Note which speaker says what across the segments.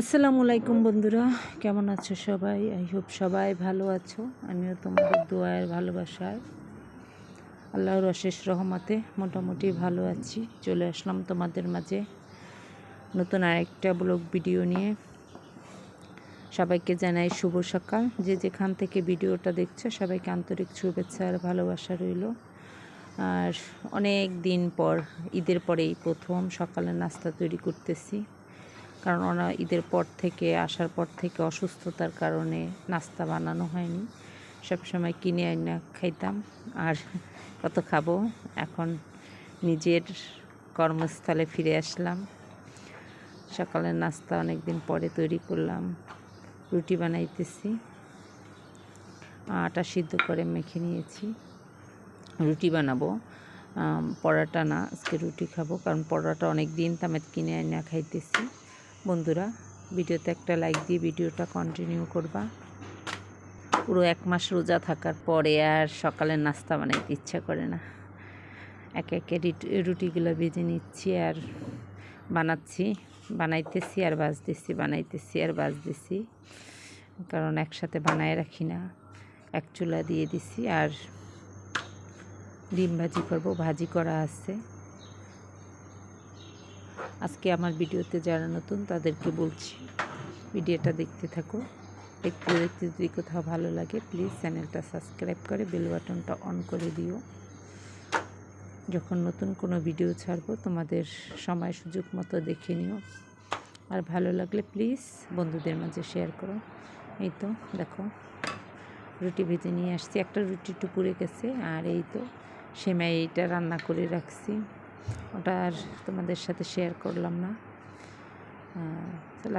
Speaker 1: আসসালামু আলাইকুম বন্ধুরা, কেমন আছো সবাই? আই হোপ সবাই ভালো আছো। আমিও তোমাদের দোয়ার ভালোবাসায়। আল্লাহর অশেষ রহমতে মোটামুটি ভালো আছি। চলে আসলাম তোমাদের মাঝে নতুন আরেকটা ব্লগ ভিডিও নিয়ে। সবাইকে জানাই শুভ সকাল। যে যেখান থেকে ভিডিওটা দেখছ, সবাইকে আন্তরিক শুভেচ্ছা আর ভালোবাসা রইল। আর অনেক দিন পর, ঈদের পরেই প্রথম সকালে নাস্তা তৈরি করতেছি। কারণ ওরা ঈদের পর থেকে, আসার পর থেকে অসুস্থতার কারণে নাস্তা বানানো হয়নি। সবসময় কিনে আইনা খাইতাম আর কত খাব? এখন নিজের কর্মস্থলে ফিরে আসলাম। সকালের নাস্তা অনেক দিন পরে তৈরি করলাম। রুটি বানাইতেছি। আটা সিদ্ধ করে মেখে নিয়েছি। রুটি বানাবো। পরোটা না, আজকে রুটি খাব। কারণ পরোটা অনেক দিন তামের কিনে আইনা খাইতেছি। বন্ধুরা, ভিডিওতে একটা লাইক দিয়ে ভিডিওটা কন্টিনিউ করবা। পুরো এক মাস রোজা থাকার পরে আর সকালের নাস্তা বানাইতে ইচ্ছা করে না। একে একে রিট- রুটিগুলো ভেজে নিচ্ছি আর বানাচ্ছি। বানাইতেছি আর বাজতেছি, বানাইতেছি আর বাজতেছি। কারণ একসাথে বানায় রাখি না। এক চুলা দিয়ে দিছি আর ডিম ভাজি করব, ভাজি করা আছে। আজকে আমার ভিডিওতে যারা নতুন, তাদেরকে বলছি, ভিডিওটা দেখতে থাকো। দেখতে দেখতে যদি কোথাও ভালো লাগে প্লিজ চ্যানেলটা সাবস্ক্রাইব করে বেল বাটনটা অন করে দিও। যখন নতুন কোনো ভিডিও ছাড়বো, তোমাদের সময় সুযোগ মতো দেখে নিও। আর ভালো লাগলে প্লিজ বন্ধুদের মাঝে শেয়ার করো। এই তো, দেখো, রুটি ভেজে নিয়ে আসছি। একটা রুটি একটু পুড়ে গেছে, আর এই তো, সেমাই এইটা রান্না করে রাখছি। ওটা আর তোমাদের সাথে শেয়ার করলাম না।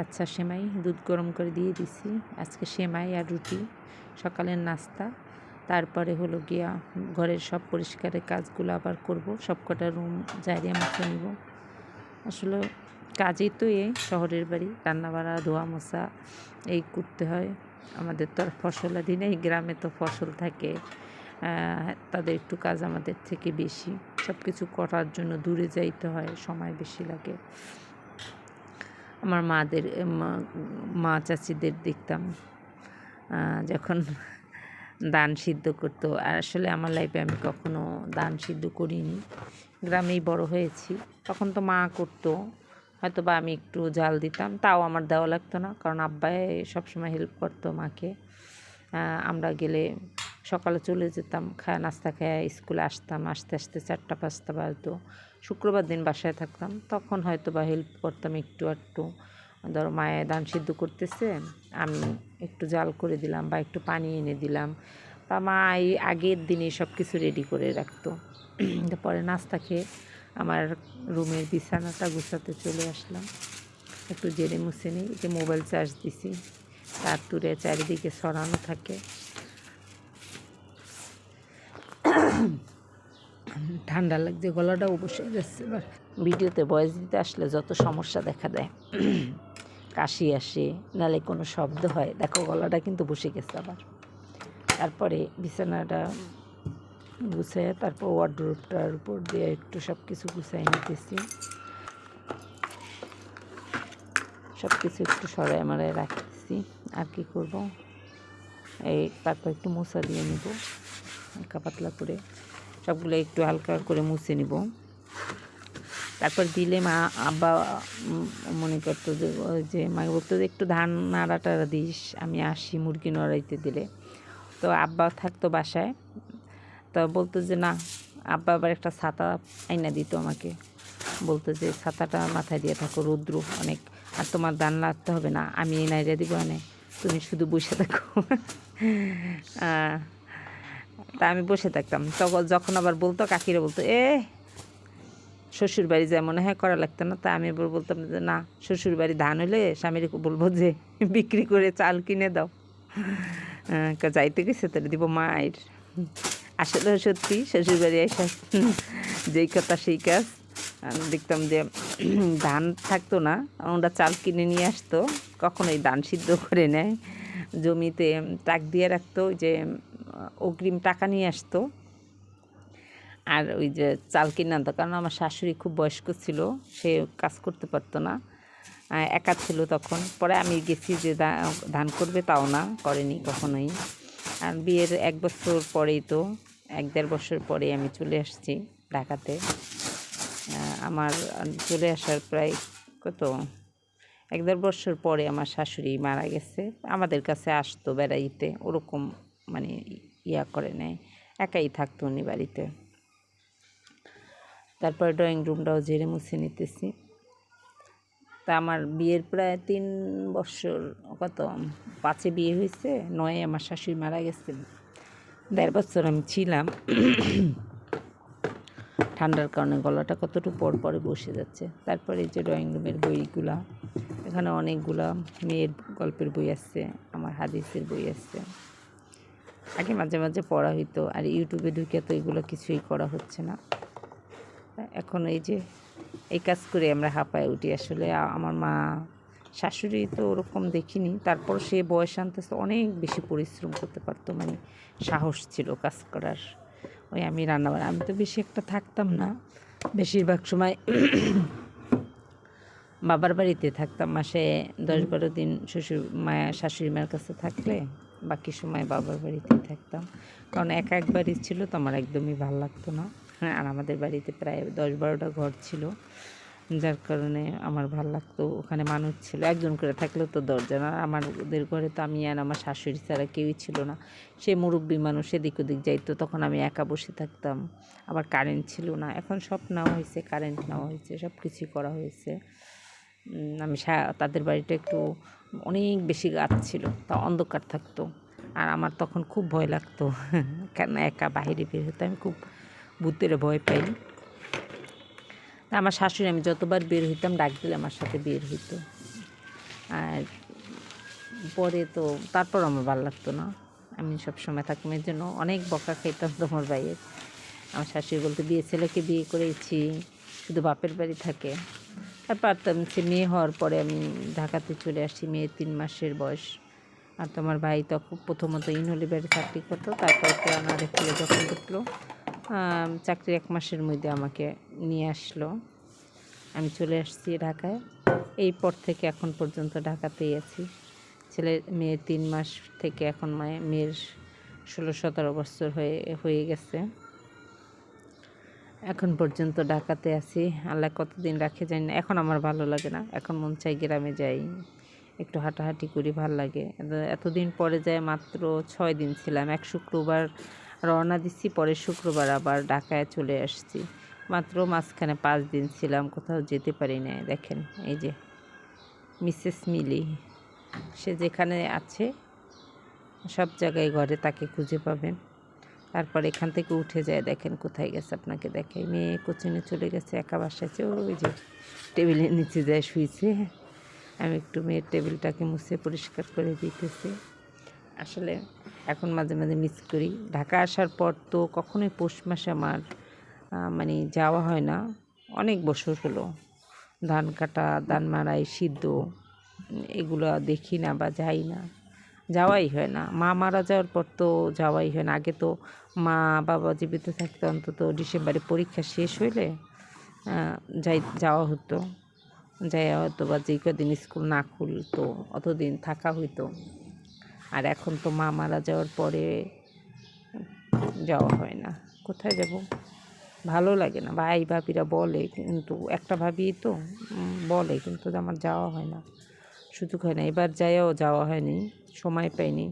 Speaker 1: আচ্ছা সেমাই, দুধ গরম করে দিয়ে দিছি। আজকে সেমাই আর রুটি, সকালের নাস্তা। তারপরে হলো গিয়া ঘরের সব পরিষ্কারের কাজগুলো আবার করব। সব কটা রুম জায়গা মুছে নিব। আসলে কাজই তো এই শহরের বাড়ি। রান্না বাড়া ধোয়া মোছা, এই করতে হয়। আমাদের তো আর ফসলাদি নেই, গ্রামে তো ফসল থাকে। তাদের একটু কাজ আমাদের থেকে বেশি। সব কিছু করার জন্য দূরে যাইতে হয়, সময় বেশি লাগে। আমার মাদের, মা- চাচিদের দেখতাম। যখন দান সিদ্ধ করতো। আসলে আমার লাইফে আমি কখনো দান সিদ্ধ করিনি। গ্রামেই বড় হয়েছি। তখন তো মা করতো। হয়তো বা আমি একটু জাল দিতাম, তাও আমার দেওয়া লাগতো না। কারণ আব্বাই সবসময় হেল্প করতো মাকে। আমরা গেলে সকালে চলে যেতাম খায় নাস্তা খেয়ে স্কুলে আসতাম, আসতে আসতে চারটা, পাঁচটা বাজতো। শুক্রবার দিন বাসায় থাকতাম। তখন হয়তো বা হেল্প করতাম একটু একটু। ধরো মায়ে ধান সিদ্ধ করতেছে, আমি একটু জাল করে দিলাম বা একটু পানি এনে দিলাম। বা মা এই আগের দিনে সব কিছু রেডি করে রাখতো। পরে নাস্তা খেয়ে আমার রুমের বিছানাটা গুছাতে চলে আসলাম। একটু জেনে মুছে নিই যে মোবাইল চার্জ দিছি। তার তুরে চারিদিকে সরানো থাকে। ঠান্ডা লাগছে গলাটাও বসে যাচ্ছে, এবার ভিডিওতে বয়স দিতে আসলে যত সমস্যা দেখা দেয়, কাশি আসে, নালে কোনো শব্দ হয়, দেখো গলাটা কিন্তু বসে গেছে আবার। তারপরে বিছানাটা গুছাই তারপর ওয়ার্ড্রোপটার উপর দিয়ে একটু সব কিছু গুছাই নিতেছি। সব কিছু একটু সরাই মারাই রাখতেছি। আর কি করব? এই, তারপর একটু মোছা দিয়ে নিব। হালকা পাতলা করে সবগুলো একটু হালকা করে মুছে নিব। তারপর দিলে মা আব্বা মনে করতো যে যে, মা বলতো যে, একটু ধান নাড়া টাড়া দিস, আমি আসি মুরগি নড়াইতে দিলে। তো আব্বা থাকতো বাসায়। তো বলতো যে, না, আব্বা আবার একটা ছাতা আইনা দিত আমাকে। বলতো যে, ছাতাটা মাথায় দিয়ে থাকো, রৌদ্র অনেক। আর তোমার দান লাগতে হবে না, আমি এই নাইরা দিব অনেক তুমি শুধু বসে থাকো। তা আমি বসে থাকতাম। তখন যখন আবার বলতো, কাকিরা বলতো, এ শ্বশুর বাড়ি যায় মনে হয় করা লাগতো না। তা আমি এবার বলতাম যে, না শ্বশুর বাড়ি ধান হলে স্বামীর বলব যে, বিক্রি করে চাল কিনে দাও। যাইতে গেছে, তাহলে দিব মায়ের। আসলে সত্যি শ্বশুর বাড়ি এসে যেই কথা, সেই কাজ। দেখতাম যে, ধান থাকতো না, ওরা চাল কিনে নিয়ে আসতো, কখনোই ধান সিদ্ধ করে নেয়। জমিতে টাক দিয়ে রাখতো যে অগ্রিম টাকা নিয়ে আসতো। আর ওই যে চাল কিনে আনতো, কারণ আমার শাশুড়ি খুব বয়স্ক ছিল, সে কাজ করতে পারতো না। একা ছিল তখন। পরে আমি গেছি যে ধান করবে তাও না, করেনি কখনোই। আর বিয়ের এক বছর পরেই তো, এক দেড় বছর পরে আমি চলে আসছি ঢাকাতে। আমার চলে আসার প্রায় কত, এক দেড় বছর পরে আমার শাশুড়ি মারা গেছে। আমাদের কাছে আসতো বেড়াইতে, ওরকম মানে ইয়া করে নেয়। একাই থাকতো উনি বাড়িতে। তারপর ড্রয়িং রুমটাও ঝেড়ে মুছে নিতেছি। তা আমার বিয়ের প্রায় তিন বছর, কত, পাঁচে বিয়ে হয়েছে, নয়ে আমার শাশুড়ি মারা গেছে দেড় বছর আমি ছিলাম। ঠান্ডার কারণে গলাটা কতটুকু পর পরে বসে যাচ্ছে। তারপরে যে ড্রয়িং রুমের বইগুলা, এখানে অনেকগুলা মেয়ের গল্পের বই আসছে আমার হাদিসের বই আছে। আগে মাঝে মাঝে পড়া হইতো, আর ইউটিউবে ঢুকে তো এগুলো কিছুই করা হচ্ছে না। এখন এই যে এই কাজ করে আমরা হাঁপায় উঠি। আসলে আমার মা, শাশুড়ি তো ওরকম দেখিনি। তারপর সে বয়স আনতেছে, অনেক বেশি পরিশ্রম করতে পারতো মানে সাহস ছিল কাজ করার। ওই আমি রান্না বান্না আমি তো বেশি একটা থাকতাম না। বেশিরভাগ সময় বাবার বাড়িতে থাকতাম। মাসে দশ বারো দিন শ্বশুর মায়া শাশুড়ি মায়ের কাছে থাকলে বাকি সময় বাবার বাড়িতেই থাকতাম। কারণ একা এক বাড়ি ছিল তো আমার একদমই ভালো লাগতো না। হ্যাঁ আর আমাদের বাড়িতে প্রায় দশ বারোটা ঘর ছিল। যার কারণে আমার ভালো লাগতো, ওখানে মানুষ ছিল, একজন করে থাকলেও তো দশজন আর আমাদের ঘরে তো আমি আর আমার শাশুড়ি ছাড়া কেউই ছিল না। সে মুরব্বী মানুষ, এদিক ওদিক যাইতো, তখন আমি একা বসে থাকতাম। আবার কারেন্ট ছিল না। এখন সব নেওয়া হয়েছে কারেন্ট নেওয়া হয়েছে সব কিছুই করা হয়েছে। আমি তাদের বাড়িটা একটু অনেক বেশি গাছ ছিল, তা অন্ধকার থাকতো। আর আমার তখন খুব ভয় লাগতো, কেন একা বাইরে বের হতে? আমি খুব ভূতের ভয় পাই। আমার শাশুড়ি, আমি যতবার বের হইতাম, ডাক দিলে আমার সাথে বের হইতো। আর পরে তো, তারপর আমার ভালো লাগতো না। আমি সব সময় থাকতাম, এর জন্য অনেক বকা খাইতাম তোমার ভাইয়ের। আমার শাশুড়ি বলতে, বিয়ে ছেলেকে বিয়ে করেছি, শুধু বাপের বাড়ি থাকে। আর পারতাম সে মেয়ে হওয়ার পরে আমি ঢাকাতে চলে আসি মেয়ের তিন মাসের বয়স। আর তোমার ভাই তখন প্রথমত ইনহলিবারে চাকরি করতো তারপর পুরানা রেখে যখন আম, চাকরির এক মাসের মধ্যে আমাকে নিয়ে আসলো। আমি চলে আসছি ঢাকায়। এই পর থেকে এখন পর্যন্ত ঢাকাতেই আছি। ছেলে মেয়ের তিন মাস থেকে এখন মায়ে মেয়ের ষোলো সতেরো বছর হয়ে হয়ে গেছে। এখন পর্যন্ত ঢাকাতে আছি। আল্লাহ কতদিন রাখে জানি না। এখন আমার ভালো লাগে না। এখন মন চাই গ্রামে যাই। একটু হাঁটাহাঁটি করি, ভালো লাগে। এতদিন পরে যায় মাত্র ছয় দিন ছিলাম। এক শুক্রবার রওনা দিচ্ছি পরের শুক্রবার আবার ঢাকায় চলে আসছি। মাত্র মাঝখানে পাঁচ দিন ছিলাম, কোথাও যেতে পারি না দেখেন। এই যে মিসেস মিলি, সে যেখানে আছে, সব জায়গায় ঘরে তাকে খুঁজে পাবেন। তারপর এখান থেকে উঠে যায়, দেখেন কোথায় গেছে আপনাকে দেখাই। মেয়ে কোচিনে চলে গেছে, একা বাসাচ্ছে ওই যে টেবিলের নিচে যায় শুয়েছে আমি একটু মেয়ের টেবিলটাকে মুছে পরিষ্কার করে দিতেছি। আসলে এখন মাঝে মাঝে মিস করি। ঢাকা আসার পর তো কখনোই পৌষ মাসে আমার মানে যাওয়া হয় না। অনেক বছর হলো। ধান কাটা, ধান মারাই সিদ্ধ, এগুলো দেখি না বা যাই না। যাওয়াই হয় না। মা মারা যাওয়ার পর তো যাওয়াই হয় না। আগে তো মা বাবা জীবিত থাকতে অন্তত ডিসেম্বরে পরীক্ষা শেষ হইলে যাই, যাওয়া হতো। যাই হয়তো বা যে কদিন স্কুল না খুলতো, অতদিন থাকা হইতো। আর এখন তো মা মারা যাওয়ার পরে যাওয়া হয় না। কোথায় যাব? ভালো লাগে না। ভাই ভাবিরা বলে কিন্তু একটা ভাবি তো বলে কিন্তু আমার যাওয়া হয় না। সুযোগ হয় না। এবার যাইও যাওয়া হয়নি। সময় পাইনি।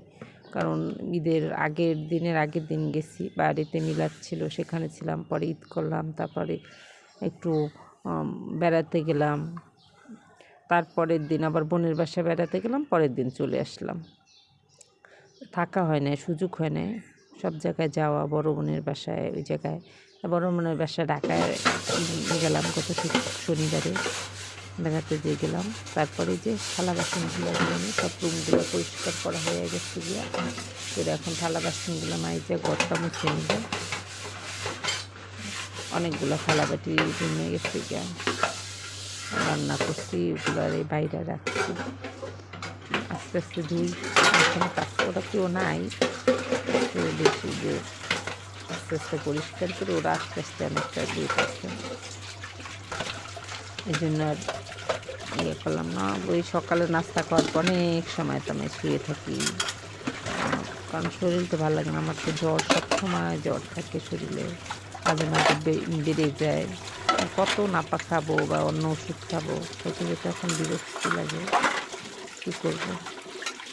Speaker 1: কারণ ঈদের আগের দিনের আগের দিন গেছি, বাড়িতে মিলাদ ছিল, সেখানে ছিলাম, পরে ঈদ করলাম, তারপরে একটু বেড়াতে গেলাম। তারপরের দিন আবার বোনের বাসায় বেড়াতে গেলাম, পরের দিন চলে আসলাম। থাকা হয় না সুযোগ হয় না সব জায়গায় যাওয়া, বড় বোনের বাসায়, ওই জায়গায়, বড় বোনের বাসায় ঢাকায় গেলাম গত শনিবারে। বেড়াতে দিয়ে গেলাম। তারপরে যে থালা বাসনগুলো নিয়ে সব রুমগুলো পরিষ্কার করা হয়ে গেছে গিয়ে। এখন থালা বাসনগুলো মাইজে ঘরটা মুছে নিব। অনেকগুলো থালা বাটি জমে গেছে গিয়া। রান্না করছি ওগুলো আর এই বাইরে রাখছি। আস্তে আস্তে ধুই। এখনও কাজ ওরা কেউ নাই। বেশি যে আস্তে আস্তে পরিষ্কার করে ওরা আস্তে আস্তে অনেকটা দিয়ে পাচ্ছে এই জন্য আর ইয়ে করলাম না। ওই সকালে নাস্তা করার পর অনেক সময় তো আমি শুয়ে থাকি। কারণ শরীর তো ভালো লাগে না। আমার তো জ্বর সবসময় জ্বর থাকে শরীরে। মাঝে মাঝে বেড়ে যায়। কত নাপা খাব বা অন্য ওষুধ খাব খেতে খেতে এখন বিরক্তি লাগে। কী করব?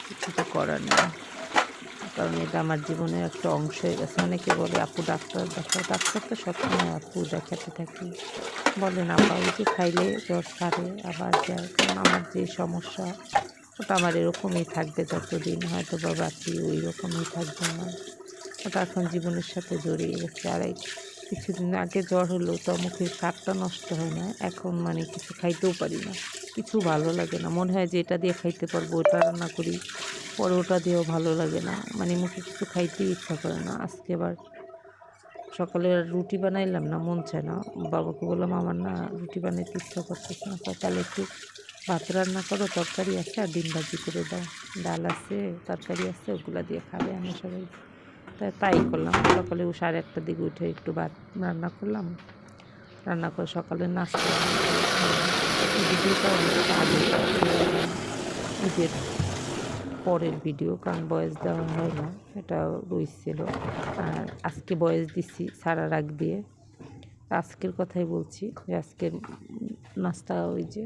Speaker 1: কিছু তো করার নেই। কারণ এটা আমার জীবনের একটা অংশ হয়ে গেছে। অনেকে বলে, আপু ডাক্তার ডাক্তার ডাক্তার তো সবসময় আপু দেখাতে থাকি। বলেন, আপা, ওই যে খাইলে জ্বর সারে আবার যায়। কারণ আমার যে সমস্যা, ওটা আমার এরকমই থাকবে যতদিন। হয়তো বা বাঁচি, ওই রকমই থাকবে আমার। ওটা এখন জীবনের সাথে জড়িয়ে গেছে। আর কিছুদিন আগে জ্বর হলো তো মুখের স্বাদটা নষ্ট হয় না। এখন মানে কিছু খাইতেও পারি না। কিছু ভালো লাগে না। মনে হয় যে এটা দিয়ে খাইতে পারব, ওটা রান্না করি। পরে ওটা দিয়েও ভালো লাগে না। মানে মুখে কিছু খাইতেই ইচ্ছা করে না। আজকে আবার সকালে রুটি বানাইলাম না, মন চায় না। বাবাকে বললাম, আমার না রুটি বানাইতে ইচ্ছা করতেছে না। তাহলে একটু ভাত রান্না করো, তরকারি আছে, আর ডিম ভাজি করে দাও। ডাল আছে, তরকারি আছে, ওগুলা দিয়ে খাবে আমি সবাই। তাই তাই করলাম। সকালে সাড়ে একটার দিকে উঠে একটু ভাত রান্না করলাম। রান্না করে সকালে নাস্তা। পরের ভিডিও কারণ বয়স দেওয়া হয় না এটা রইছিল। আর আজকে বয়স দিচ্ছি সারা রাগ দিয়ে। আজকের কথাই বলছি যে আজকের নাস্তা ওই যে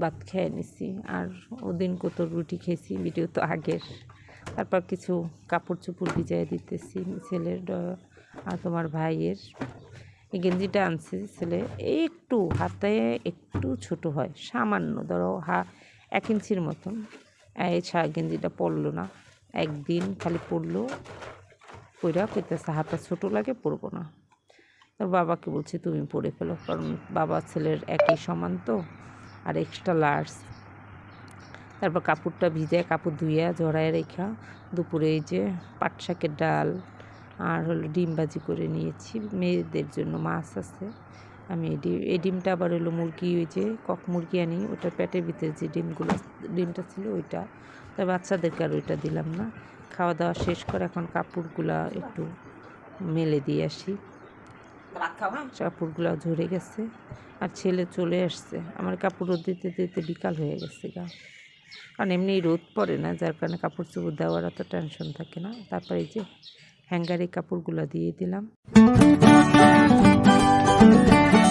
Speaker 1: ভাত খেয়ে নিছি, আর ওদিন কত রুটি খেয়েছি ভিডিও তো আগের। তারপর কিছু কাপড় চোপড় ভিজাই দিতেছি ছেলের আর তোমার ভাইয়ের। এই গেঞ্জিটা আনছে ছেলে, একটু হাতে একটু ছোট হয়, সামান্য, ধরো হা, এক ইঞ্চির মতন। এই গেঞ্জিটা পরলো না। একদিন খালি পরলো, পইরা কইতেছে, হাতটা ছোটো লাগে পরবো না। তার বাবাকে বলছি, তুমি পরে ফেলো, কারণ বাবা ছেলের একই সমান তো, আর এক্সট্রা লার্জ তারপর কাপড়টা ভিজায় কাপড় ধুইয়া জড়ায় রেখা, দুপুরে এই যে পাট শাকের ডাল আর হলো ডিম ভাজি করে নিয়েছি। মেয়েদের জন্য মাছ আছে। আমি এই ডিম এই ডিমটা আবার হলো মুরগি ওই যে কক মুরগি আনি ওটার পেটের ভিতরে যে ডিমগুলো ডিমটা ছিল ওইটা। তাই বাচ্চাদেরকে আর ওইটা দিলাম না। খাওয়া দাওয়া শেষ করে এখন কাপড়গুলা একটু মেলে দিয়ে আসি। কাপড়গুলো ঝরে গেছে আর ছেলে চলে আসছে। আমার কাপড় রোদ দিতে দিতে বিকাল হয়ে গেছে গা। কারণ এমনি রোদ পড়ে না যার কারণে কাপড় চোপড় দেওয়ার অত টেনশন থাকে না। তারপরে যে হ্যাঙ্গারে কাপড়গুলো দিয়ে দিলাম। Música